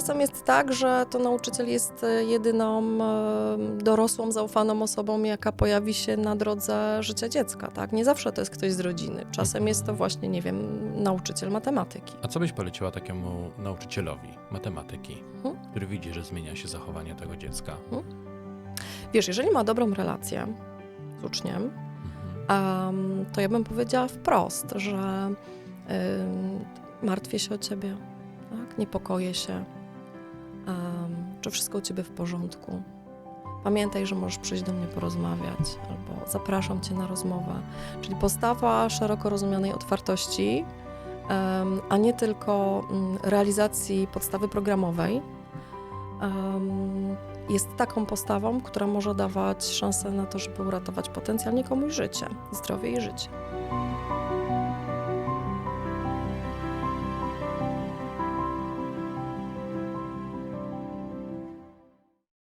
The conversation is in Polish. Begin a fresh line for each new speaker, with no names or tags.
Czasem jest tak, że to nauczyciel jest e, jedyną e, dorosłą, zaufaną osobą, jaka pojawi się na drodze życia dziecka. Tak? Nie zawsze to jest ktoś z rodziny. Czasem jest to właśnie, nie wiem, nauczyciel matematyki.
A co byś poleciła takiemu nauczycielowi matematyki,
Mhm.
który widzi, że zmienia się zachowanie tego dziecka?
Wiesz, jeżeli ma dobrą relację z uczniem, em, to ja bym powiedziała wprost, że em, martwię się o ciebie, tak? niepokoję się, czy wszystko u ciebie w porządku. Pamiętaj, że możesz przyjść do mnie porozmawiać, albo zapraszam cię na rozmowę. Czyli postawa szeroko rozumianej otwartości, a nie tylko mm, realizacji podstawy programowej, jest taką postawą, która może dawać szansę na to, żeby uratować potencjalnie komuś życie, zdrowie i życie.